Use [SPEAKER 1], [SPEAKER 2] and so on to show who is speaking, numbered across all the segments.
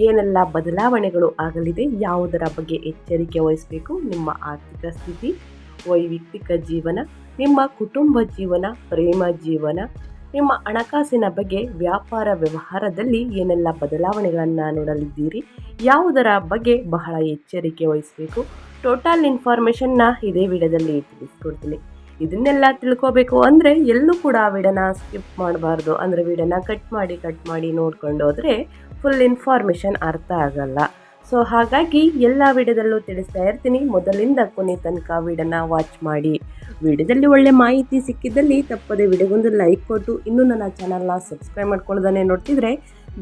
[SPEAKER 1] ಏನೆಲ್ಲ ಬದಲಾವಣೆಗಳು ಆಗಲಿದೆ ಯಾವುದರ ಬಗ್ಗೆ ಎಚ್ಚರಿಕೆ ವಹಿಸಬೇಕು? ನಿಮ್ಮ ಆರ್ಥಿಕ ಸ್ಥಿತಿ, ವೈಯಕ್ತಿಕ ಜೀವನ, ನಿಮ್ಮ ಕುಟುಂಬ ಜೀವನ, ಪ್ರೇಮ ಜೀವನ, ನಿಮ್ಮ ಹಣಕಾಸಿನ ಬಗ್ಗೆ, ವ್ಯಾಪಾರ ವ್ಯವಹಾರದಲ್ಲಿ ಏನೆಲ್ಲ ಬದಲಾವಣೆಗಳನ್ನು ನೋಡಲಿದ್ದೀರಿ? ಯಾವುದರ ಬಗ್ಗೆ ಬಹಳ ಎಚ್ಚರಿಕೆ ವಹಿಸಬೇಕು? ಟೋಟಲ್ ಇನ್ಫಾರ್ಮೇಷನ್ನ ಇದೇ ವಿಡಿಯೋದಲ್ಲಿ ತಿಳಿಸ್ಕೊಡ್ತೀನಿ. ಇದನ್ನೆಲ್ಲ ತಿಳ್ಕೋಬೇಕು ಅಂದರೆ ಎಲ್ಲೂ ಕೂಡ ವಿಡನ ಸ್ಕಿಪ್ ಮಾಡಬಾರ್ದು. ಅಂದರೆ ವಿಡನ ಕಟ್ ಮಾಡಿ ಕಟ್ ಮಾಡಿ ನೋಡ್ಕೊಂಡು ಹೋದರೆ ಫುಲ್ ಇನ್ಫಾರ್ಮೇಷನ್ ಅರ್ಥ ಆಗಲ್ಲ. ಸೊ ಹಾಗಾಗಿ ಎಲ್ಲ ವಿಡಿಯೋದಲ್ಲೂ ತಿಳಿಸ್ತಾ ಇರ್ತೀನಿ. ಮೊದಲಿಂದ ಕೊನೆ ತನಕ ವಿಡಿಯೋನ ವಾಚ್ ಮಾಡಿ. ವಿಡಿಯೋದಲ್ಲಿ ಒಳ್ಳೆ ಮಾಹಿತಿ ಸಿಕ್ಕಿದ್ದಲ್ಲಿ ತಪ್ಪದೆ ವಿಡಿಯೋಗೊಂದು ಲೈಕ್ ಕೊಟ್ಟು ಇನ್ನೂ ನನ್ನ ಚಾನಲ್ನ ಸಬ್ಸ್ಕ್ರೈಬ್ ಮಾಡ್ಕೊಳ್ಳೋದನ್ನೇ ನೋಡ್ತಿದ್ರೆ,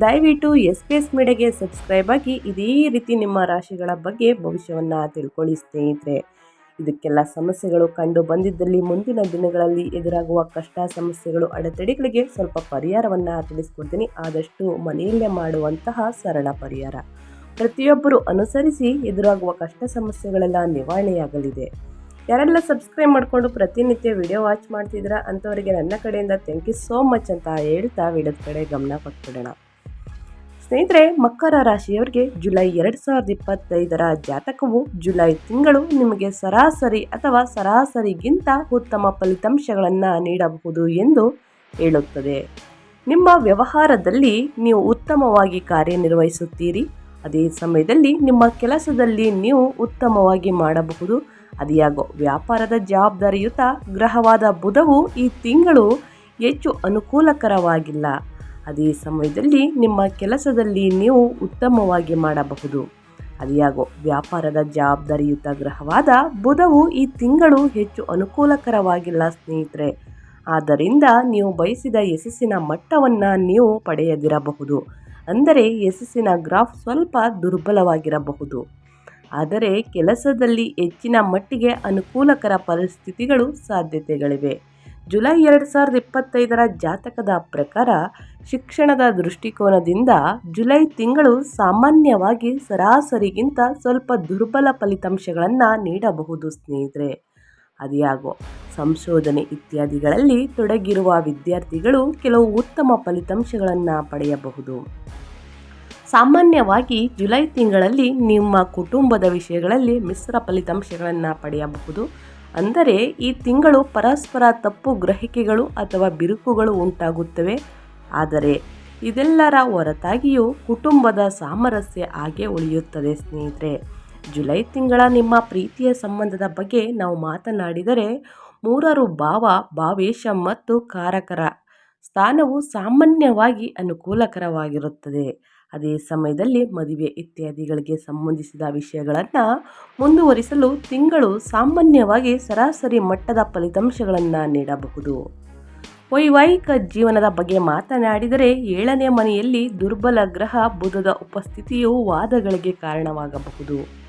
[SPEAKER 1] ದಯವಿಟ್ಟು ಎಸ್ ಪಿ ಎಸ್ ಮೀಡಿಯಾಗೆ ಸಬ್ಸ್ಕ್ರೈಬ್ ಆಗಿ ಇದೇ ರೀತಿ ನಿಮ್ಮ ರಾಶಿಗಳ ಬಗ್ಗೆ ಭವಿಷ್ಯವನ್ನು ತಿಳ್ಕೊಳ್ಳಿ ಸ್ನೇಹಿತರೆ. ಇದಕ್ಕೆಲ್ಲ ಸಮಸ್ಯೆಗಳು ಕಂಡು ಬಂದಿದ್ದಲ್ಲಿ ಮುಂದಿನ ದಿನಗಳಲ್ಲಿ ಎದುರಾಗುವ ಕಷ್ಟ ಸಮಸ್ಯೆಗಳು ಅಡೆತಡೆಗಳಿಗೆ ಸ್ವಲ್ಪ ಪರಿಹಾರವನ್ನು ತಿಳಿಸ್ಕೊಡ್ತೀನಿ. ಆದಷ್ಟು ಮನೆಯಲ್ಲೇ ಮಾಡುವಂತಹ ಸರಳ ಪರಿಹಾರ. ಪ್ರತಿಯೊಬ್ಬರು ಅನುಸರಿಸಿ ಎದುರಾಗುವ ಕಷ್ಟ ಸಮಸ್ಯೆಗಳೆಲ್ಲ ನಿವಾರಣೆಯಾಗಲಿದೆ. ಯಾರೆಲ್ಲ ಸಬ್ಸ್ಕ್ರೈಬ್ ಮಾಡಿಕೊಂಡು ಪ್ರತಿನಿತ್ಯ ವಿಡಿಯೋ ವಾಚ್ ಮಾಡ್ತಿದ್ದೀರಾ ಅಂಥವರಿಗೆ ನನ್ನ ಕಡೆಯಿಂದ ಥ್ಯಾಂಕ್ ಯು ಸೋ ಮಚ್ ಅಂತ ಹೇಳ್ತಾ ವಿಡಿಯೋದ ಕಡೆ ಗಮನ ಕೊಟ್ಬಿಡೋಣ. ಸ್ನೇಹಿತರೆ, ಮಕರ ರಾಶಿಯವರಿಗೆ ಜುಲೈ ಎರಡ್ ಸಾವಿರದ ಇಪ್ಪತ್ತೈದರ ಜಾತಕವು ಜುಲೈ ತಿಂಗಳು ನಿಮಗೆ ಸರಾಸರಿ ಅಥವಾ ಸರಾಸರಿಗಿಂತ ಉತ್ತಮ ಫಲಿತಾಂಶಗಳನ್ನು ನೀಡಬಹುದು ಎಂದು ಹೇಳುತ್ತದೆ. ನಿಮ್ಮ ವ್ಯವಹಾರದಲ್ಲಿ ನೀವು ಉತ್ತಮವಾಗಿ ಕಾರ್ಯನಿರ್ವಹಿಸುತ್ತೀರಿ. ಅದೇ ಸಮಯದಲ್ಲಿ ನಿಮ್ಮ ಕೆಲಸದಲ್ಲಿ ನೀವು ಉತ್ತಮವಾಗಿ ಮಾಡಬಹುದು. ಅದಿಯಾಗೋ ವ್ಯಾಪಾರದ ಜವಾಬ್ದಾರಿಯುತ ಗ್ರಹವಾದ ಬುಧವು ಈ ತಿಂಗಳು ಹೆಚ್ಚು ಅನುಕೂಲಕರವಾಗಿಲ್ಲ. ಅದೇ ಸಮಯದಲ್ಲಿ ನಿಮ್ಮ ಕೆಲಸದಲ್ಲಿ ನೀವು ಉತ್ತಮವಾಗಿ ಮಾಡಬಹುದು. ಅದಿಯಾಗೋ ವ್ಯಾಪಾರದ ಜವಾಬ್ದಾರಿಯುತ ಗ್ರಹವಾದ ಬುಧವು ಈ ತಿಂಗಳು ಹೆಚ್ಚು ಅನುಕೂಲಕರವಾಗಿಲ್ಲ ಸ್ನೇಹಿತರೆ. ಆದ್ದರಿಂದ ನೀವು ಬಯಸಿದ ಯಶಸ್ಸಿನ ಮಟ್ಟವನ್ನು ನೀವು ಪಡೆಯದಿರಬಹುದು. ಅಂದರೆ ಯಶಸ್ಸಿನ ಗ್ರಾಫ್ ಸ್ವಲ್ಪ ದುರ್ಬಲವಾಗಿರಬಹುದು. ಆದರೆ ಕೆಲಸದಲ್ಲಿ ಹೆಚ್ಚಿನ ಮಟ್ಟಿಗೆ ಅನುಕೂಲಕರ ಪರಿಸ್ಥಿತಿಗಳು ಸಾಧ್ಯತೆಗಳಿವೆ. ಜುಲೈ ಎರಡು ಸಾವಿರದ ಇಪ್ಪತ್ತೈದರ ಜಾತಕದ ಪ್ರಕಾರ ಶಿಕ್ಷಣದ ದೃಷ್ಟಿಕೋನದಿಂದ ಜುಲೈ ತಿಂಗಳು ಸಾಮಾನ್ಯವಾಗಿ ಸರಾಸರಿಗಿಂತ ಸ್ವಲ್ಪ ದುರ್ಬಲ ಫಲಿತಾಂಶಗಳನ್ನು ನೀಡಬಹುದು ಸ್ನೇಹಿತರೆ. ಅದ್ಯಾಗೋ ಸಂಶೋಧನೆ ಇತ್ಯಾದಿಗಳಲ್ಲಿ ತೊಡಗಿರುವ ವಿದ್ಯಾರ್ಥಿಗಳು ಕೆಲವು ಉತ್ತಮ ಫಲಿತಾಂಶಗಳನ್ನು ಪಡೆಯಬಹುದು. ಸಾಮಾನ್ಯವಾಗಿ ಜುಲೈ ತಿಂಗಳಲ್ಲಿ ನಿಮ್ಮ ಕುಟುಂಬದ ವಿಷಯಗಳಲ್ಲಿ ಮಿಶ್ರ ಫಲಿತಾಂಶಗಳನ್ನು ಪಡೆಯಬಹುದು. ಅಂದರೆ ಈ ತಿಂಗಳು ಪರಸ್ಪರ ತಪ್ಪು ಗ್ರಹಿಕೆಗಳು ಅಥವಾ ಬಿರುಕುಗಳು ಉಂಟಾಗುತ್ತವೆ. ಆದರೆ ಇದೆಲ್ಲರ ಹೊರತಾಗಿಯೂ ಕುಟುಂಬದ ಸಾಮರಸ್ಯ ಹಾಗೆ ಉಳಿಯುತ್ತದೆ ಸ್ನೇಹಿತರೆ. ಜುಲೈ ತಿಂಗಳ ನಿಮ್ಮ ಪ್ರೀತಿಯ ಸಂಬಂಧದ ಬಗ್ಗೆ ನಾವು ಮಾತನಾಡಿದರೆ ಮೂರರು ಭಾವ, ಭಾವೇಶ ಮತ್ತು ಕಾರಕರ ಸ್ಥಾನವು ಸಾಮಾನ್ಯವಾಗಿ ಅನುಕೂಲಕರವಾಗಿರುತ್ತದೆ. ಅದೇ ಸಮಯದಲ್ಲಿ ಮದುವೆ ಇತ್ಯಾದಿಗಳಿಗೆ ಸಂಬಂಧಿಸಿದ ವಿಷಯಗಳನ್ನು ಮುಂದುವರಿಸಲು ತಿಂಗಳು ಸಾಮಾನ್ಯವಾಗಿ ಸರಾಸರಿ ಮಟ್ಟದ ಫಲಿತಾಂಶಗಳನ್ನು ನೀಡಬಹುದು. ವೈವಾಹಿಕ ಜೀವನದ ಬಗ್ಗೆ ಮಾತನಾಡಿದರೆ ಏಳನೇ ಮನೆಯಲ್ಲಿ ದುರ್ಬಲ ಗ್ರಹ ಬುಧದ ಉಪಸ್ಥಿತಿಯು ವಾದಗಳಿಗೆ ಕಾರಣವಾಗಬಹುದು.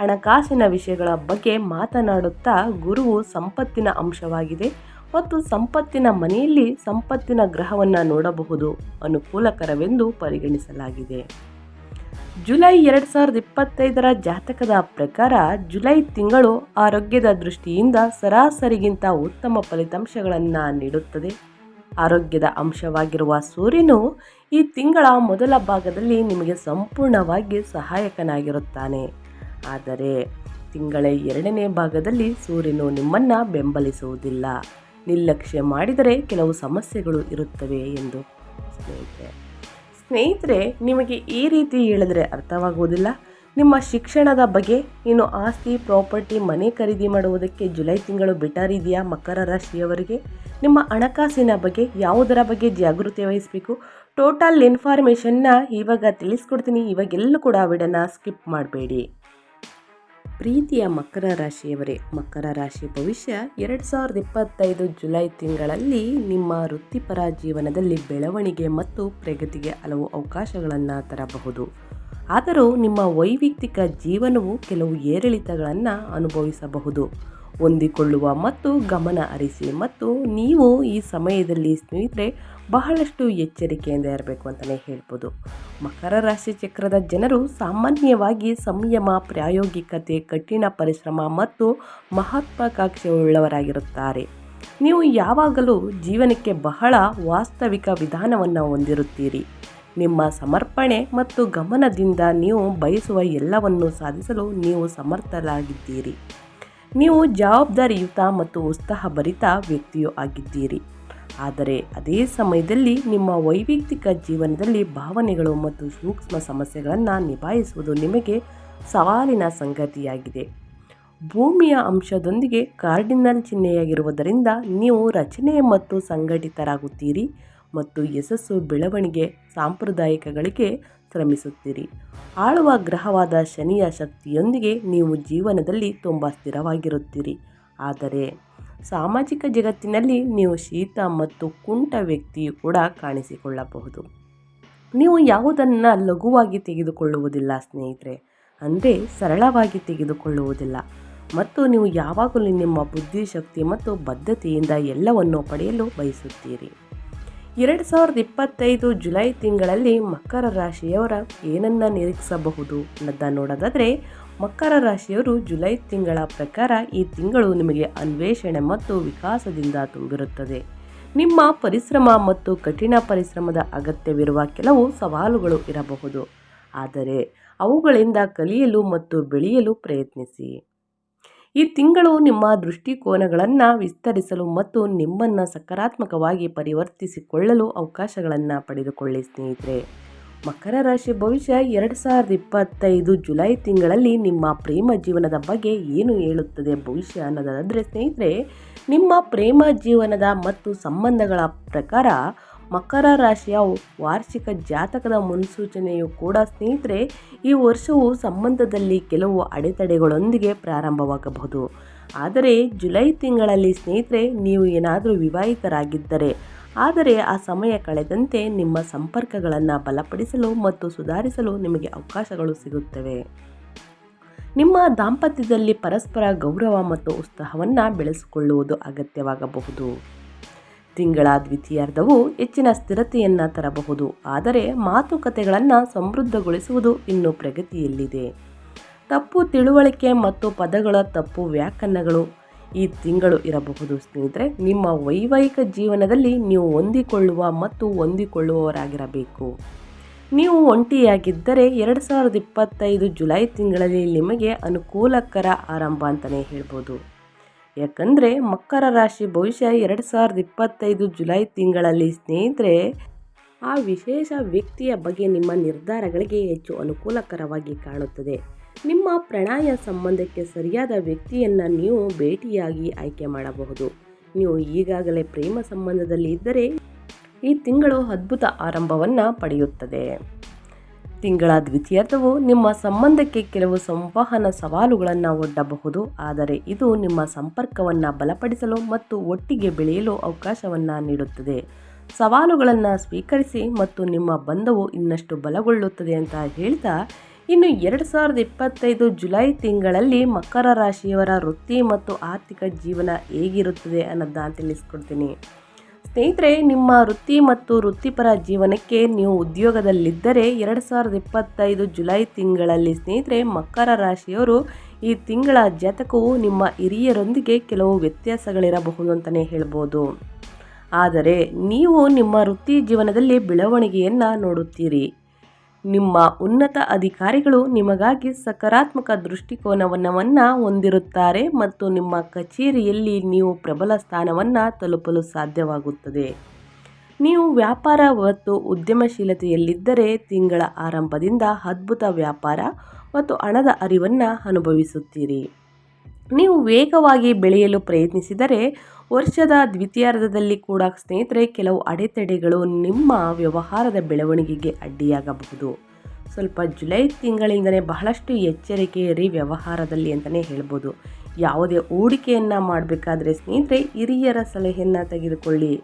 [SPEAKER 1] ಹಣಕಾಸಿನ ವಿಷಯಗಳ ಬಗ್ಗೆ ಮಾತನಾಡುತ್ತಾ ಗುರುವು ಸಂಪತ್ತಿನ ಅಂಶವಾಗಿದೆ. ಮತ್ತು ಸಂಪತ್ತಿನ ಮನೆಯಲ್ಲಿ ಸಂಪತ್ತಿನ ಗ್ರಹವನ್ನು ನೋಡಬಹುದು ಅನುಕೂಲಕರವೆಂದು ಪರಿಗಣಿಸಲಾಗಿದೆ. ಜುಲೈ ಎರಡು ಸಾವಿರದ ಇಪ್ಪತ್ತೈದರ ಜಾತಕದ ಪ್ರಕಾರ ಜುಲೈ ತಿಂಗಳು ಆರೋಗ್ಯದ ದೃಷ್ಟಿಯಿಂದ ಸರಾಸರಿಗಿಂತ ಉತ್ತಮ ಫಲಿತಾಂಶಗಳನ್ನು ನೀಡುತ್ತದೆ. ಆರೋಗ್ಯದ ಅಂಶವಾಗಿರುವ ಸೂರ್ಯನು ಈ ತಿಂಗಳ ಮೊದಲ ಭಾಗದಲ್ಲಿ ನಿಮಗೆ ಸಂಪೂರ್ಣವಾಗಿ ಸಹಾಯಕನಾಗಿರುತ್ತಾನೆ. ಆದರೆ ತಿಂಗಳ ಎರಡನೇ ಭಾಗದಲ್ಲಿ ಸೂರ್ಯನು ನಿಮ್ಮನ್ನು ಬೆಂಬಲಿಸುವುದಿಲ್ಲ. ನಿರ್ಲಕ್ಷ್ಯ ಮಾಡಿದರೆ ಕೆಲವು ಸಮಸ್ಯೆಗಳು ಇರುತ್ತವೆ ಎಂದು ಸ್ನೇಹಿತರೆ. ಸ್ನೇಹಿತರೆ, ನಿಮಗೆ ಈ ರೀತಿ ಹೇಳಿದ್ರೆ ಅರ್ಥವಾಗುವುದಿಲ್ಲ. ನಿಮ್ಮ ಶಿಕ್ಷಣದ ಬಗ್ಗೆ ಇನ್ನು ಆಸ್ತಿ, ಪ್ರಾಪರ್ಟಿ, ಮನೆ ಖರೀದಿ ಮಾಡುವುದಕ್ಕೆ ಜುಲೈ ತಿಂಗಳು ಬೆಟರ್ ಇದೆಯಾ ಮಕರ ರಾಶಿಯವರಿಗೆ? ನಿಮ್ಮ ಹಣಕಾಸಿನ ಬಗ್ಗೆ ಯಾವುದರ ಬಗ್ಗೆ ಜಾಗೃತಿ ವಹಿಸಬೇಕು? ಟೋಟಲ್ ಇನ್ಫಾರ್ಮೇಷನ್ನ ಇವಾಗ ತಿಳಿಸ್ಕೊಡ್ತೀನಿ. ಇವಾಗೆಲ್ಲೂ ಕೂಡ ವಿಡನ್ನ ಸ್ಕಿಪ್ ಮಾಡಬೇಡಿ. ಪ್ರೀತಿಯ ಮಕರ ರಾಶಿಯವರೇ, ಮಕರ ರಾಶಿ ಭವಿಷ್ಯ ಎರಡು ಸಾವಿರದ ಇಪ್ಪತ್ತೈದು ಜುಲೈ ತಿಂಗಳಲ್ಲಿ ನಿಮ್ಮ ವೃತ್ತಿಪರ ಜೀವನದಲ್ಲಿ ಬೆಳವಣಿಗೆ ಮತ್ತು ಪ್ರಗತಿಗೆ ಹಲವು ಅವಕಾಶಗಳನ್ನು ತರಬಹುದು. ಆದರೂ ನಿಮ್ಮ ವೈಯಕ್ತಿಕ ಜೀವನವು ಕೆಲವು ಏರಿಳಿತಗಳನ್ನು ಅನುಭವಿಸಬಹುದು. ಹೊಂದಿಕೊಳ್ಳುವ ಮತ್ತು ಗಮನ ಹರಿಸಿ ಮತ್ತು ನೀವು ಈ ಸಮಯದಲ್ಲಿ ಸ್ನೇಹಿತರೆ ಬಹಳಷ್ಟು ಎಚ್ಚರಿಕೆಯಿಂದ ಇರಬೇಕು ಅಂತಲೇ ಹೇಳ್ಬೋದು. ಮಕರ ರಾಶಿ ಚಕ್ರದ ಜನರು ಸಾಮಾನ್ಯವಾಗಿ ಸಂಯಮ, ಪ್ರಾಯೋಗಿಕತೆ, ಕಠಿಣ ಪರಿಶ್ರಮ ಮತ್ತು ಮಹತ್ವಾಕಾಂಕ್ಷೆಯುಳ್ಳವರಾಗಿರುತ್ತಾರೆ. ನೀವು ಯಾವಾಗಲೂ ಜೀವನಕ್ಕೆ ಬಹಳ ವಾಸ್ತವಿಕ ವಿಧಾನವನ್ನು ಹೊಂದಿರುತ್ತೀರಿ. ನಿಮ್ಮ ಸಮರ್ಪಣೆ ಮತ್ತು ಗಮನದಿಂದ ನೀವು ಬಯಸುವ ಎಲ್ಲವನ್ನು ಸಾಧಿಸಲು ನೀವು ಸಮರ್ಥರಾಗಿದ್ದೀರಿ. ನೀವು ಜವಾಬ್ದಾರಿಯುತ ಮತ್ತು ಉತ್ಸಾಹಭರಿತ ವ್ಯಕ್ತಿಯೂ ಆಗಿದ್ದೀರಿ. ಆದರೆ ಅದೇ ಸಮಯದಲ್ಲಿ ನಿಮ್ಮ ವೈಯಕ್ತಿಕ ಜೀವನದಲ್ಲಿ ಭಾವನೆಗಳು ಮತ್ತು ಸೂಕ್ಷ್ಮ ಸಮಸ್ಯೆಗಳನ್ನು ನಿಭಾಯಿಸುವುದು ನಿಮಗೆ ಸವಾಲಿನ ಸಂಗತಿಯಾಗಿದೆ. ಭೂಮಿಯ ಅಂಶದೊಂದಿಗೆ ಕಾರ್ಡಿನಲ್ ಚಿಹ್ನೆಯಾಗಿರುವುದರಿಂದ ನೀವು ರಚನೆ ಮತ್ತು ಸಂಘಟಿತರಾಗುತ್ತೀರಿ ಮತ್ತು ಯಶಸ್ಸು ಬೆಳವಣಿಗೆ, ಸಾಂಪ್ರದಾಯಿಕಗಳಿಗೆ ಶ್ರಮಿಸುತ್ತೀರಿ. ಆಳುವ ಗ್ರಹವಾದ ಶನಿಯ ಶಕ್ತಿಯೊಂದಿಗೆ ನೀವು ಜೀವನದಲ್ಲಿ ತುಂಬ ಸ್ಥಿರವಾಗಿರುತ್ತೀರಿ. ಆದರೆ ಸಾಮಾಜಿಕ ಜಗತ್ತಿನಲ್ಲಿ ನೀವು ಶೀತ ಮತ್ತು ಕುಂಟ ವ್ಯಕ್ತಿಯು ಕೂಡ ಕಾಣಿಸಿಕೊಳ್ಳಬಹುದು. ನೀವು ಯಾವುದನ್ನು ಲಘುವಾಗಿ ತೆಗೆದುಕೊಳ್ಳುವುದಿಲ್ಲ ಸ್ನೇಹಿತರೆ. ಅಂದರೆ ಸರಳವಾಗಿ ತೆಗೆದುಕೊಳ್ಳುವುದಿಲ್ಲ. ಮತ್ತು ನೀವು ಯಾವಾಗಲೂ ನಿಮ್ಮ ಬುದ್ಧಿಶಕ್ತಿ ಮತ್ತು ಬದ್ಧತೆಯಿಂದ ಎಲ್ಲವನ್ನು ಪಡೆಯಲು ಬಯಸುತ್ತೀರಿ. ಎರಡು ಸಾವಿರದ ಇಪ್ಪತ್ತೈದು ಜುಲೈ ತಿಂಗಳಲ್ಲಿ ಮಕರ ರಾಶಿಯವರ ಏನನ್ನ ನಿರೀಕ್ಷಿಸಬಹುದು ಅನ್ನೋದ ನೋಡೋದಾದರೆ, ಮಕರ ರಾಶಿಯವರು ಜುಲೈ ತಿಂಗಳ ಪ್ರಕಾರ ಈ ತಿಂಗಳು ನಿಮಗೆ ಅನ್ವೇಷಣೆ ಮತ್ತು ವಿಕಾಸದಿಂದ ತುಂಬಿರುತ್ತದೆ. ನಿಮ್ಮ ಪರಿಶ್ರಮ ಮತ್ತು ಕಠಿಣ ಪರಿಶ್ರಮದ ಅಗತ್ಯವಿರುವ ಕೆಲವು ಸವಾಲುಗಳು ಇರಬಹುದು. ಆದರೆ ಅವುಗಳಿಂದ ಕಲಿಯಲು ಮತ್ತು ಬೆಳೆಯಲು ಪ್ರಯತ್ನಿಸಿ. ಈ ತಿಂಗಳು ನಿಮ್ಮ ದೃಷ್ಟಿಕೋನಗಳನ್ನು ವಿಸ್ತರಿಸಲು ಮತ್ತು ನಿಮ್ಮನ್ನು ಸಕಾರಾತ್ಮಕವಾಗಿ ಪರಿವರ್ತಿಸಿಕೊಳ್ಳಲು ಅವಕಾಶಗಳನ್ನು ಪಡೆದುಕೊಳ್ಳಿ, ಸ್ನೇಹಿತರೆ. ಮಕರ ರಾಶಿ ಭವಿಷ್ಯ ಎರಡು ಸಾವಿರದ ಇಪ್ಪತ್ತೈದು ಜುಲೈ ತಿಂಗಳಲ್ಲಿ ನಿಮ್ಮ ಪ್ರೇಮ ಜೀವನದ ಬಗ್ಗೆ ಏನು ಹೇಳುತ್ತದೆ ಭವಿಷ್ಯ ಅನ್ನೋದಾದರೆ, ಸ್ನೇಹಿತರೆ, ನಿಮ್ಮ ಪ್ರೇಮ ಜೀವನದ ಮತ್ತು ಸಂಬಂಧಗಳ ಪ್ರಕಾರ ಮಕರ ರಾಶಿಯ ವಾರ್ಷಿಕ ಜಾತಕದ ಮುನ್ಸೂಚನೆಯು ಕೂಡ ಸ್ನೇಹಿತರೆ, ಈ ವರ್ಷವು ಸಂಬಂಧದಲ್ಲಿ ಕೆಲವು ಅಡೆತಡೆಗಳೊಂದಿಗೆ ಪ್ರಾರಂಭವಾಗಬಹುದು. ಆದರೆ, ಜುಲೈ ತಿಂಗಳಲ್ಲಿ ಸ್ನೇಹಿತರೆ, ನೀವು ಏನಾದರೂ ವಿವಾಹಿತರಾಗಿದ್ದರೆ, ಆದರೆ ಆ ಸಮಯ ಕಳೆದಂತೆ ನಿಮ್ಮ ಸಂಪರ್ಕಗಳನ್ನು ಬಲಪಡಿಸಲು ಮತ್ತು ಸುಧಾರಿಸಲು ನಿಮಗೆ ಅವಕಾಶಗಳು ಸಿಗುತ್ತವೆ. ನಿಮ್ಮ ದಾಂಪತ್ಯದಲ್ಲಿ ಪರಸ್ಪರ ಗೌರವ ಮತ್ತು ಉತ್ಸಾಹವನ್ನು ಬೆಳೆಸಿಕೊಳ್ಳುವುದು ಅಗತ್ಯವಾಗಬಹುದು. ತಿಂಗಳ ದ್ವಿತೀಯಾರ್ಧವು ಹೆಚ್ಚಿನ ಸ್ಥಿರತೆಯನ್ನು ತರಬಹುದು. ಆದರೆ ಮಾತುಕತೆಗಳನ್ನು ಸಮೃದ್ಧಗೊಳಿಸುವುದು ಇನ್ನೂ ಪ್ರಗತಿಯಲ್ಲಿದೆ. ತಪ್ಪು ತಿಳುವಳಿಕೆ ಮತ್ತು ಪದಗಳ ತಪ್ಪು ವ್ಯಾಖ್ಯಾನಗಳು ಈ ತಿಂಗಳು ಇರಬಹುದು. ಸ್ನೇಹಿತರೆ, ನಿಮ್ಮ ವೈವಾಹಿಕ ಜೀವನದಲ್ಲಿ ನೀವು ಹೊಂದಿಕೊಳ್ಳುವ ಮತ್ತು ಹೊಂದಿಕೊಳ್ಳುವವರಾಗಿರಬೇಕು. ನೀವು ಒಂಟಿಯಾಗಿದ್ದರೆ ಎರಡು ಸಾವಿರದ ಇಪ್ಪತ್ತೈದು ಜುಲೈ ತಿಂಗಳಲ್ಲಿ ನಿಮಗೆ ಅನುಕೂಲಕರ ಆರಂಭ ಅಂತಲೇ ಹೇಳ್ಬೋದು. ಯಾಕಂದರೆ ಮಕರ ರಾಶಿ ಭವಿಷ್ಯ ಎರಡು ಸಾವಿರದ ಇಪ್ಪತ್ತೈದು ಜುಲೈ ತಿಂಗಳಲ್ಲಿ ಸ್ನೇಹಿತರೆ, ಆ ವಿಶೇಷ ವ್ಯಕ್ತಿಯ ಬಗ್ಗೆ ನಿಮ್ಮ ನಿರ್ಧಾರಗಳಿಗೆ ಹೆಚ್ಚು ಅನುಕೂಲಕರವಾಗಿ ಕಾಣುತ್ತದೆ. ನಿಮ್ಮ ಪ್ರಣಯ ಸಂಬಂಧಕ್ಕೆ ಸರಿಯಾದ ವ್ಯಕ್ತಿಯನ್ನು ನೀವು ಭೇಟಿಯಾಗಿ ಆಯ್ಕೆ ಮಾಡಬಹುದು. ನೀವು ಈಗಾಗಲೇ ಪ್ರೇಮ ಸಂಬಂಧದಲ್ಲಿ ಇದ್ದರೆ ಈ ತಿಂಗಳು ಅದ್ಭುತ ಆರಂಭವನ್ನು ಪಡೆಯುತ್ತದೆ. ತಿಂಗಳ ದ್ವಿತೀಯಾರ್ಧವು ನಿಮ್ಮ ಸಂಬಂಧಕ್ಕೆ ಕೆಲವು ಸಂವಹನ ಸವಾಲುಗಳನ್ನು ಒಡ್ಡಬಹುದು. ಆದರೆ ಇದು ನಿಮ್ಮ ಸಂಪರ್ಕವನ್ನು ಬಲಪಡಿಸಲು ಮತ್ತು ಒಟ್ಟಿಗೆ ಬೆಳೆಯಲು ಅವಕಾಶವನ್ನು ನೀಡುತ್ತದೆ. ಸವಾಲುಗಳನ್ನು ಸ್ವೀಕರಿಸಿ ಮತ್ತು ನಿಮ್ಮ ಬಂಧವು ಇನ್ನಷ್ಟು ಬಲಗೊಳ್ಳುತ್ತದೆ ಅಂತ ಹೇಳ್ತಾ, ಇನ್ನು ಎರಡು ಸಾವಿರದ ಇಪ್ಪತ್ತೈದು ಜುಲೈ ತಿಂಗಳಲ್ಲಿ ಮಕರ ರಾಶಿಯವರ ವೃತ್ತಿ ಮತ್ತು ಆರ್ಥಿಕ ಜೀವನ ಹೇಗಿರುತ್ತದೆ ಅನ್ನೋದನ್ನ ತಿಳಿಸ್ಕೊಡ್ತೀನಿ. ಸ್ನೇಹಿತರೆ, ನಿಮ್ಮ ವೃತ್ತಿ ಮತ್ತು ವೃತ್ತಿಪರ ಜೀವನಕ್ಕೆ ನೀವು ಉದ್ಯೋಗದಲ್ಲಿದ್ದರೆ ಎರಡು ಸಾವಿರದ ಇಪ್ಪತ್ತೈದು ಜುಲೈ ತಿಂಗಳಲ್ಲಿ ಸ್ನೇಹಿತರೆ, ಮಕರ ರಾಶಿಯವರು ಈ ತಿಂಗಳ ಜಾತಕವು ನಿಮ್ಮ ಹಿರಿಯರೊಂದಿಗೆ ಕೆಲವು ವ್ಯತ್ಯಾಸಗಳಿರಬಹುದು ಅಂತಲೇ ಹೇಳ್ಬೋದು. ಆದರೆ, ನೀವು ನಿಮ್ಮ ವೃತ್ತಿ ಜೀವನದಲ್ಲಿ ಬೆಳವಣಿಗೆಯನ್ನು ನೋಡುತ್ತೀರಿ. ನಿಮ್ಮ ಉನ್ನತ ಅಧಿಕಾರಿಗಳು ನಿಮಗಾಗಿ ಸಕಾರಾತ್ಮಕ ದೃಷ್ಟಿಕೋನವನ್ನು ಹೊಂದಿರುತ್ತಾರೆ ಮತ್ತು ನಿಮ್ಮ ಕಚೇರಿಯಲ್ಲಿ ನೀವು ಪ್ರಬಲ ಸ್ಥಾನವನ್ನು ತಲುಪಲು ಸಾಧ್ಯವಾಗುತ್ತದೆ. ನೀವು ವ್ಯಾಪಾರ ಮತ್ತು ಉದ್ಯಮಶೀಲತೆಯಲ್ಲಿದ್ದರೆ ತಿಂಗಳ ಆರಂಭದಿಂದ ಅದ್ಭುತ ವ್ಯಾಪಾರ ಮತ್ತು ಹಣದ ಅರಿವನ್ನು ಅನುಭವಿಸುತ್ತೀರಿ. ನೀವು ವೇಗವಾಗಿ ಬೆಳೆಯಲು ಪ್ರಯತ್ನಿಸಿದರೆ ವರ್ಷದ ದ್ವಿತೀಯಾರ್ಧದಲ್ಲಿ ಕೂಡ ಸ್ನೇಹಿತರೆ, ಕೆಲವು ಅಡೆತಡೆಗಳು ನಿಮ್ಮ ವ್ಯವಹಾರದ ಬೆಳವಣಿಗೆಗೆ ಅಡ್ಡಿಯಾಗಬಹುದು. ಸ್ವಲ್ಪ ಜುಲೈ ತಿಂಗಳಿಂದಲೇ ಬಹಳಷ್ಟು ಎಚ್ಚರಿಕೆ ಇರಿ ವ್ಯವಹಾರದಲ್ಲಿ ಅಂತಲೇ ಹೇಳ್ಬೋದು. ಯಾವುದೇ ಹೂಡಿಕೆಯನ್ನು ಮಾಡಬೇಕಾದ್ರೆ ಸ್ನೇಹಿತರೆ, ಹಿರಿಯರ ಸಲಹೆಯನ್ನು ತೆಗೆದುಕೊಳ್ಳಿ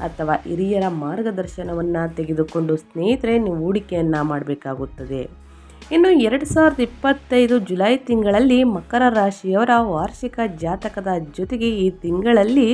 [SPEAKER 1] ಅಥವಾ ಹಿರಿಯರ ಮಾರ್ಗದರ್ಶನವನ್ನು ತೆಗೆದುಕೊಂಡು ಸ್ನೇಹಿತರೆ, ನೀವು ಹೂಡಿಕೆಯನ್ನು ಮಾಡಬೇಕಾಗುತ್ತದೆ. ಇನ್ನು ಎರಡು ಸಾವಿರದ ಇಪ್ಪತ್ತೈದು ಜುಲೈ ತಿಂಗಳಲ್ಲಿ ಮಕರ ರಾಶಿಯವರ ವಾರ್ಷಿಕ ಜಾತಕದ ಜೊತೆಗೆ ಈ ತಿಂಗಳಲ್ಲಿ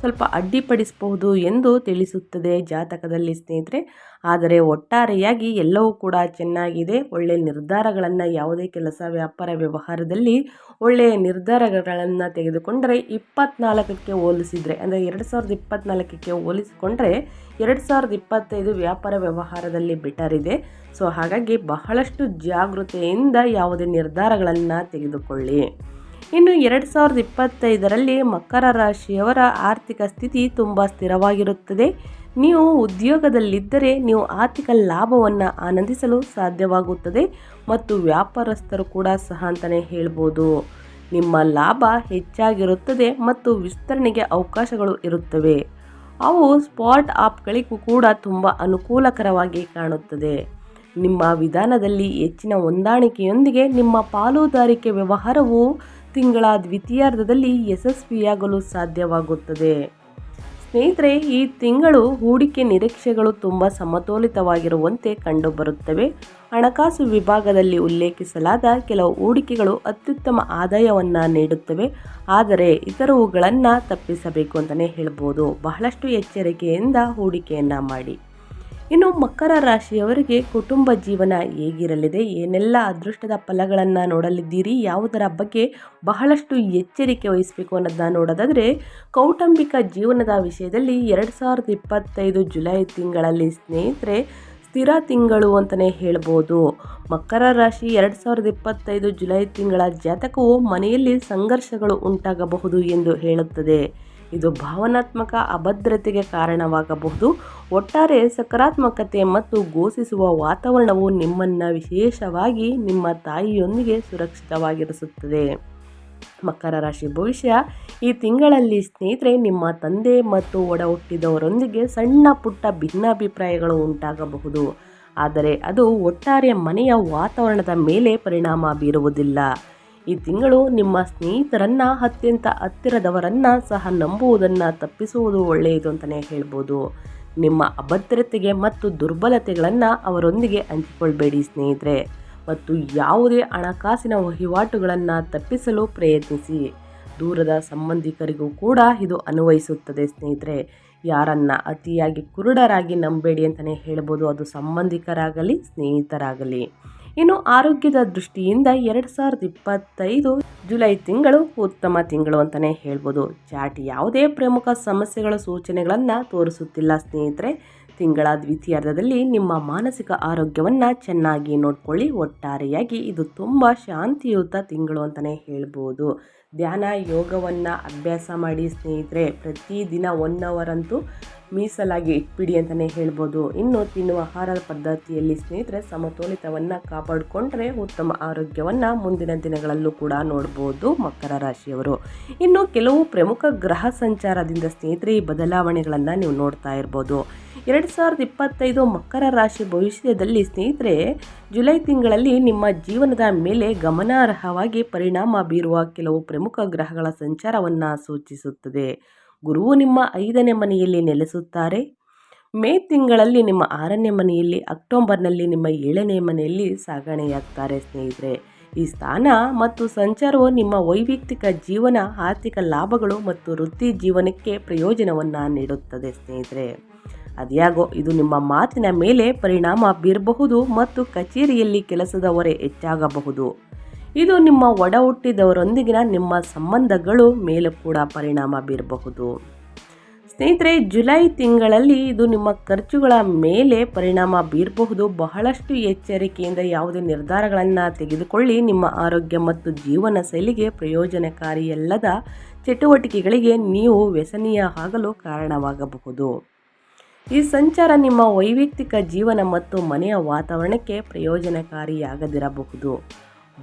[SPEAKER 1] ಸ್ವಲ್ಪ ಅಡ್ಡಿಪಡಿಸಬಹುದು ಎಂದು ತಿಳಿಸುತ್ತದೆ ಜಾತಕದಲ್ಲಿ ಸ್ನೇಹಿತರೆ. ಆದರೆ ಒಟ್ಟಾರೆಯಾಗಿ ಎಲ್ಲವೂ ಕೂಡ ಚೆನ್ನಾಗಿದೆ. ಒಳ್ಳೆಯ ನಿರ್ಧಾರಗಳನ್ನು ಯಾವುದೇ ಕೆಲಸ, ವ್ಯಾಪಾರ, ವ್ಯವಹಾರದಲ್ಲಿ ಒಳ್ಳೆಯ ನಿರ್ಧಾರಗಳನ್ನು ತೆಗೆದುಕೊಂಡರೆ ಇಪ್ಪತ್ನಾಲ್ಕಕ್ಕೆ ಹೋಲಿಸಿದರೆ, ಅಂದರೆ ಎರಡು ಸಾವಿರದ ಇಪ್ಪತ್ನಾಲ್ಕಕ್ಕೆ ಹೋಲಿಸಿಕೊಂಡ್ರೆ ಎರಡು ಸಾವಿರದ ಇಪ್ಪತ್ತೈದು ವ್ಯಾಪಾರ ವ್ಯವಹಾರದಲ್ಲಿ ಬೆಟರ್ ಇದೆ. ಸೊ, ಹಾಗಾಗಿ ಬಹಳಷ್ಟು ಜಾಗೃತೆಯಿಂದ ಯಾವುದೇ ನಿರ್ಧಾರಗಳನ್ನು ತೆಗೆದುಕೊಳ್ಳಿ. ಇನ್ನು ಎರಡು ಸಾವಿರದ ಇಪ್ಪತ್ತೈದರಲ್ಲಿ ಮಕರ ರಾಶಿಯವರ ಆರ್ಥಿಕ ಸ್ಥಿತಿ ತುಂಬ ಸ್ಥಿರವಾಗಿರುತ್ತದೆ. ನೀವು ಉದ್ಯೋಗದಲ್ಲಿದ್ದರೆ ನೀವು ಆರ್ಥಿಕ ಲಾಭವನ್ನು ಆನಂದಿಸಲು ಸಾಧ್ಯವಾಗುತ್ತದೆ ಮತ್ತು ವ್ಯಾಪಾರಸ್ಥರು ಕೂಡ ಸಹ ಅಂತಲೇ ಹೇಳ್ಬೋದು. ನಿಮ್ಮ ಲಾಭ ಹೆಚ್ಚಾಗಿರುತ್ತದೆ ಮತ್ತು ವಿಸ್ತರಣೆಗೆ ಅವಕಾಶಗಳು ಇರುತ್ತವೆ. ಅವು ಸ್ಪಾಟ್ ಆಪ್ಗಳಿಗೂ ಕೂಡ ತುಂಬ ಅನುಕೂಲಕರವಾಗಿ ಕಾಣುತ್ತದೆ. ನಿಮ್ಮ ವಿಧಾನದಲ್ಲಿ ಹೆಚ್ಚಿನ ಹೊಂದಾಣಿಕೆಯೊಂದಿಗೆ ನಿಮ್ಮ ಪಾಲುದಾರಿಕೆ ವ್ಯವಹಾರವು ತಿಂಗಳ ದ್ವಿತೀಯಾರ್ಧದಲ್ಲಿ ಯಶಸ್ವಿಯಾಗಲು ಸಾಧ್ಯವಾಗುತ್ತದೆ. ಸ್ನೇಹಿತರೆ, ಈ ತಿಂಗಳು ಹೂಡಿಕೆ ನಿರೀಕ್ಷೆಗಳು ತುಂಬ ಸಮತೋಲಿತವಾಗಿರುವಂತೆ ಕಂಡುಬರುತ್ತವೆ. ಹಣಕಾಸು ವಿಭಾಗದಲ್ಲಿ ಉಲ್ಲೇಖಿಸಲಾದ ಕೆಲವು ಹೂಡಿಕೆಗಳು ಅತ್ಯುತ್ತಮ ಆದಾಯವನ್ನು ನೀಡುತ್ತವೆ. ಆದರೆ, ಇತರವುಗಳನ್ನು ತಪ್ಪಿಸಬೇಕು ಅಂತಲೇ ಹೇಳ್ಬೋದು. ಬಹಳಷ್ಟು ಎಚ್ಚರಿಕೆಯಿಂದ ಹೂಡಿಕೆಯನ್ನು ಮಾಡಿ. ಇನ್ನು ಮಕರ ರಾಶಿಯವರಿಗೆ ಕುಟುಂಬ ಜೀವನ ಹೇಗಿರಲಿದೆ? ಏನೆಲ್ಲ ಅದೃಷ್ಟದ ಫಲಗಳನ್ನು ನೋಡಲಿದ್ದೀರಿ? ಯಾವುದರ ಬಗ್ಗೆ ಬಹಳಷ್ಟು ಎಚ್ಚರಿಕೆ ವಹಿಸಬೇಕು ಅನ್ನೋದನ್ನ ನೋಡೋದಾದರೆ, ಕೌಟುಂಬಿಕ ಜೀವನದ ವಿಷಯದಲ್ಲಿ ಎರಡು ಸಾವಿರದ ಇಪ್ಪತ್ತೈದು ಜುಲೈ ತಿಂಗಳಲ್ಲಿ ಸ್ನೇಹಿತರೆ, ಸ್ಥಿರ ತಿಂಗಳು ಅಂತಲೇ ಹೇಳ್ಬೋದು. ಮಕರ ರಾಶಿ ಎರಡು ಸಾವಿರದ ಇಪ್ಪತ್ತೈದು ಜುಲೈ ತಿಂಗಳ ಜಾತಕವು ಮನೆಯಲ್ಲಿ ಸಂಘರ್ಷಗಳು ಉಂಟಾಗಬಹುದು ಎಂದು ಹೇಳುತ್ತದೆ. ಇದು ಭಾವನಾತ್ಮಕ ಅಭದ್ರತೆಗೆ ಕಾರಣವಾಗಬಹುದು. ಒಟ್ಟಾರೆ ಸಕಾರಾತ್ಮಕತೆ ಮತ್ತು ಘೋಷಿಸುವ ವಾತಾವರಣವು ನಿಮ್ಮನ್ನು ವಿಶೇಷವಾಗಿ ನಿಮ್ಮ ತಾಯಿಯೊಂದಿಗೆ ಸುರಕ್ಷಿತವಾಗಿರಿಸುತ್ತದೆ. ಮಕರ ರಾಶಿ ಭವಿಷ್ಯ, ಈ ತಿಂಗಳಲ್ಲಿ ಸ್ನೇಹಿತರೆ, ನಿಮ್ಮ ತಂದೆ ಮತ್ತು ಒಡ ಹುಟ್ಟಿದವರೊಂದಿಗೆ ಸಣ್ಣ ಪುಟ್ಟ ಭಿನ್ನಾಭಿಪ್ರಾಯಗಳು ಉಂಟಾಗಬಹುದು. ಆದರೆ ಅದು ಒಟ್ಟಾರೆ ಮನೆಯ ವಾತಾವರಣದ ಮೇಲೆ ಪರಿಣಾಮ ಬೀರುವುದಿಲ್ಲ. ಈ ತಿಂಗಳು ನಿಮ್ಮ ಸ್ನೇಹಿತರನ್ನು, ಅತ್ಯಂತ ಹತ್ತಿರದವರನ್ನು ಸಹ ನಂಬುವುದನ್ನು ತಪ್ಪಿಸುವುದು ಒಳ್ಳೆಯದು ಅಂತಲೇ ಹೇಳ್ಬೋದು. ನಿಮ್ಮ ಅಭದ್ರತೆಗೆ ಮತ್ತು ದುರ್ಬಲತೆಗಳನ್ನು ಅವರೊಂದಿಗೆ ಹಂಚಿಕೊಳ್ಬೇಡಿ ಸ್ನೇಹಿತರೆ. ಮತ್ತು ಯಾವುದೇ ಹಣಕಾಸಿನ ವಹಿವಾಟುಗಳನ್ನು ತಪ್ಪಿಸಲು ಪ್ರಯತ್ನಿಸಿ. ದೂರದ ಸಂಬಂಧಿಕರಿಗೂ ಕೂಡ ಇದು ಅನ್ವಯಿಸುತ್ತದೆ ಸ್ನೇಹಿತರೆ. ಯಾರನ್ನ ಅತಿಯಾಗಿ ಕುರುಡರಾಗಿ ನಂಬೇಡಿ ಅಂತಲೇ ಹೇಳ್ಬೋದು. ಅದು ಸಂಬಂಧಿಕರಾಗಲಿ, ಸ್ನೇಹಿತರಾಗಲಿ. ಇನ್ನು ಆರೋಗ್ಯದ ದೃಷ್ಟಿಯಿಂದ ಎರಡು ಸಾವಿರದ ಇಪ್ಪತ್ತೈದು ಜುಲೈ ತಿಂಗಳು ಉತ್ತಮ ತಿಂಗಳು ಅಂತಲೇ ಹೇಳ್ಬೋದು. ಚಾಟ್ ಯಾವುದೇ ಪ್ರಮುಖ ಸಮಸ್ಯೆಗಳ ಸೂಚನೆಗಳನ್ನು ತೋರಿಸುತ್ತಿಲ್ಲ ಸ್ನೇಹಿತರೆ. ತಿಂಗಳ ದ್ವಿತೀಯಾರ್ಧದಲ್ಲಿ ನಿಮ್ಮ ಮಾನಸಿಕ ಆರೋಗ್ಯವನ್ನು ಚೆನ್ನಾಗಿ ನೋಡ್ಕೊಳ್ಳಿ. ಒಟ್ಟಾರೆಯಾಗಿ ಇದು ತುಂಬ ಶಾಂತಿಯುತ ತಿಂಗಳು ಅಂತಲೇ ಹೇಳ್ಬೋದು. ಧ್ಯಾನ, ಯೋಗವನ್ನು ಅಭ್ಯಾಸ ಮಾಡಿ ಸ್ನೇಹಿತರೆ ಪ್ರತಿದಿನ ಒನ್ ಅವರ್ ಅಂತೂ ಮೀಸಲಾಗಿ ಇಟ್ಬಿಡಿ ಅಂತಲೇ ಹೇಳ್ಬೋದು. ಇನ್ನು ತಿನ್ನುವ ಆಹಾರ ಪದ್ಧತಿಯಲ್ಲಿ ಸ್ನೇಹಿತರೆ, ಸಮತೋಲಿತವನ್ನು ಕಾಪಾಡಿಕೊಂಡ್ರೆ ಉತ್ತಮ ಆರೋಗ್ಯವನ್ನು ಮುಂದಿನ ದಿನಗಳಲ್ಲೂ ಕೂಡ ನೋಡ್ಬೋದು ಮಕರ ರಾಶಿಯವರು. ಇನ್ನು ಕೆಲವು ಪ್ರಮುಖ ಗ್ರಹ ಸಂಚಾರದಿಂದ ಸ್ನೇಹಿತರೆ, ಈ ಬದಲಾವಣೆಗಳನ್ನು ನೀವು ನೋಡ್ತಾ ಇರ್ಬೋದು. ಎರಡು ಸಾವಿರದ ಇಪ್ಪತ್ತೈದು ಮಕರ ರಾಶಿ ಭವಿಷ್ಯದಲ್ಲಿ ಸ್ನೇಹಿತರೆ, ಜುಲೈ ತಿಂಗಳಲ್ಲಿ ನಿಮ್ಮ ಜೀವನದ ಮೇಲೆ ಗಮನಾರ್ಹವಾಗಿ ಪರಿಣಾಮ ಬೀರುವ ಕೆಲವು ಪ್ರಮುಖ ಗ್ರಹಗಳ ಸಂಚಾರವನ್ನು ಸೂಚಿಸುತ್ತದೆ. ಗುರುವು ನಿಮ್ಮ ಐದನೇ ಮನೆಯಲ್ಲಿ ನೆಲೆಸುತ್ತಾರೆ. ಮೇ ತಿಂಗಳಲ್ಲಿ ನಿಮ್ಮ ಆರನೇ ಮನೆಯಲ್ಲಿ, ಅಕ್ಟೋಬರ್ನಲ್ಲಿ ನಿಮ್ಮ ಏಳನೇ ಮನೆಯಲ್ಲಿ ಸಾಗಣೆಯಾಗ್ತಾರೆ ಸ್ನೇಹಿತರೆ. ಈ ಸ್ಥಾನ ಮತ್ತು ಸಂಚಾರವು ನಿಮ್ಮ ವೈಯಕ್ತಿಕ ಜೀವನ, ಆರ್ಥಿಕ ಲಾಭಗಳು ಮತ್ತು ವೃತ್ತಿ ಜೀವನಕ್ಕೆ ಪ್ರಯೋಜನವನ್ನು ನೀಡುತ್ತದೆ ಸ್ನೇಹಿತರೆ. ಅದ್ಯಾಗೋ ಇದು ನಿಮ್ಮ ಮಾತಿನ ಮೇಲೆ ಪರಿಣಾಮ ಬೀರಬಹುದು ಮತ್ತು ಕಚೇರಿಯಲ್ಲಿ ಕೆಲಸದ ಹೊರೆ ಹೆಚ್ಚಾಗಬಹುದು. ಇದು ನಿಮ್ಮ ಒಡ ಹುಟ್ಟಿದವರೊಂದಿಗಿನ ನಿಮ್ಮ ಸಂಬಂಧಗಳು ಮೇಲೆ ಕೂಡ ಪರಿಣಾಮ ಬೀರಬಹುದು. ಸ್ನೇಹಿತರೆ, ಜುಲೈ ತಿಂಗಳಲ್ಲಿ ಇದು ನಿಮ್ಮ ಖರ್ಚುಗಳ ಮೇಲೆ ಪರಿಣಾಮ ಬೀರಬಹುದು. ಬಹಳಷ್ಟು ಎಚ್ಚರಿಕೆಯಿಂದ ಯಾವುದೇ ನಿರ್ಧಾರಗಳನ್ನು ತೆಗೆದುಕೊಳ್ಳಿ. ನಿಮ್ಮ ಆರೋಗ್ಯ ಮತ್ತು ಜೀವನ ಶೈಲಿಗೆ ಪ್ರಯೋಜನಕಾರಿಯಲ್ಲದ ಚಟುವಟಿಕೆಗಳಿಗೆ ನೀವು ವ್ಯಸನೀಯ ಆಗಲು ಕಾರಣವಾಗಬಹುದು. ಈ ಸಂಚಾರ ನಿಮ್ಮ ವೈಯಕ್ತಿಕ ಜೀವನ ಮತ್ತು ಮನೆಯ ವಾತಾವರಣಕ್ಕೆ ಪ್ರಯೋಜನಕಾರಿಯಾಗದಿರಬಹುದು.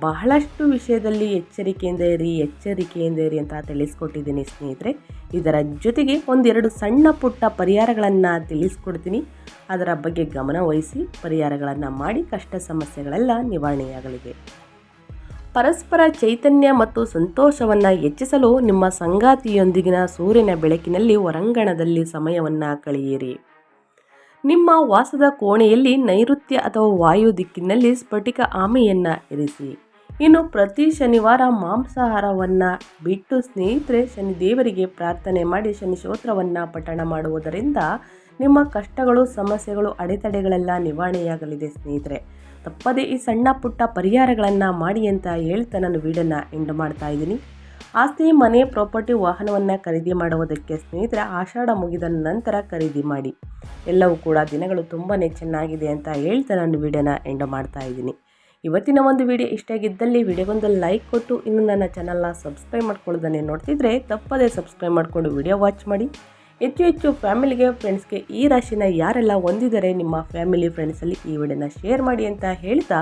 [SPEAKER 1] ಬಹಳಷ್ಟು ವಿಷಯದಲ್ಲಿ ಎಚ್ಚರಿಕೆಯಿಂದ ಇರಿ ಎಚ್ಚರಿಕೆಯಿಂದ ಇರಿ ಅಂತ ತಿಳಿಸ್ಕೊಟ್ಟಿದ್ದೀನಿ ಸ್ನೇಹಿತರೆ. ಇದರ ಜೊತೆಗೆ ಒಂದೆರಡು ಸಣ್ಣ ಪುಟ್ಟ ಪರಿಹಾರಗಳನ್ನು ತಿಳಿಸ್ಕೊಡ್ತೀನಿ. ಅದರ ಬಗ್ಗೆ ಗಮನವಹಿಸಿ ಪರಿಹಾರಗಳನ್ನು ಮಾಡಿ ಕಷ್ಟ ಸಮಸ್ಯೆಗಳೆಲ್ಲ ನಿವಾರಣೆಯಾಗಲಿದೆ. ಪರಸ್ಪರ ಚೈತನ್ಯ ಮತ್ತು ಸಂತೋಷವನ್ನು ಹೆಚ್ಚಿಸಲು ನಿಮ್ಮ ಸಂಗಾತಿಯೊಂದಿಗಿನ ಸೂರ್ಯನ ಬೆಳಕಿನಲ್ಲಿ ಹೊರಾಂಗಣದಲ್ಲಿ ಸಮಯವನ್ನು ಕಳೆಯಿರಿ. ನಿಮ್ಮ ವಾಸದ ಕೋಣೆಯಲ್ಲಿ ನೈಋತ್ಯ ಅಥವಾ ವಾಯು ದಿಕ್ಕಿನಲ್ಲಿ ಸ್ಫಟಿಕ ಆಮೆಯನ್ನು ಇರಿಸಿ. ಇನ್ನು ಪ್ರತಿ ಶನಿವಾರ ಮಾಂಸಾಹಾರವನ್ನು ಬಿಟ್ಟು ಸ್ನೇಹಿತರೆ ಶನಿದೇವರಿಗೆ ಪ್ರಾರ್ಥನೆ ಮಾಡಿ ಶನಿ ಸ್ತೋತ್ರವನ್ನು ಪಠಣ ಮಾಡುವುದರಿಂದ ನಿಮ್ಮ ಕಷ್ಟಗಳು, ಸಮಸ್ಯೆಗಳು, ಅಡೆತಡೆಗಳೆಲ್ಲ ನಿವಾರಣೆಯಾಗಲಿದೆ ಸ್ನೇಹಿತರೆ. ತಪ್ಪದೇ ಈ ಸಣ್ಣ ಪುಟ್ಟ ಪರಿಹಾರಗಳನ್ನು ಮಾಡಿ ಅಂತ ಹೇಳ್ತಾ ನಾನು ವೀಡಿಯೋನ ಎಂಡ್ ಮಾಡ್ತಾ ಇದ್ದೀನಿ. ಆಸ್ತಿ, ಮನೆ, ಪ್ರಾಪರ್ಟಿ ವಾಹನವನ್ನು ಖರೀದಿ ಮಾಡುವುದಕ್ಕೆ ಸ್ನೇಹಿತರೆ ಆಷಾಢ ಮುಗಿದ ನಂತರ ಖರೀದಿ ಮಾಡಿ. ಎಲ್ಲವೂ ಕೂಡ ದಿನಗಳು ತುಂಬಾ ಚೆನ್ನಾಗಿದೆ ಅಂತ ಹೇಳ್ತಾ ನಾನು ವಿಡಿಯೋನ ಎಂಡ್ ಮಾಡ್ತಾ ಇದ್ದೀನಿ. ಇವತ್ತಿನ ಒಂದು ವಿಡಿಯೋ ಇಷ್ಟ ಆಗಿದ್ದಲ್ಲಿ ವಿಡಿಯೋಗೊಂದು ಲೈಕ್ ಕೊಟ್ಟು, ಇನ್ನು ನನ್ನ ಚಾನಲ್ನ ಸಬ್ಸ್ಕ್ರೈಬ್ ಮಾಡ್ಕೊಳ್ಳೋದನ್ನೇ ನೋಡ್ತಿದ್ರೆ ತಪ್ಪದೇ ಸಬ್ಸ್ಕ್ರೈಬ್ ಮಾಡಿಕೊಂಡು ವಿಡಿಯೋ ವಾಚ್ ಮಾಡಿ. ಹೆಚ್ಚು ಹೆಚ್ಚು ಫ್ಯಾಮಿಲಿಗೆ ಫ್ರೆಂಡ್ಸ್ಗೆ ಈ ರಾಶಿನ ಯಾರೆಲ್ಲ ಹೊಂದಿದ್ದಾರೆ, ನಿಮ್ಮ ಫ್ಯಾಮಿಲಿ ಫ್ರೆಂಡ್ಸಲ್ಲಿ ಈ ವಿಡಿಯೋನ ಶೇರ್ ಮಾಡಿ ಅಂತ ಹೇಳ್ತಾ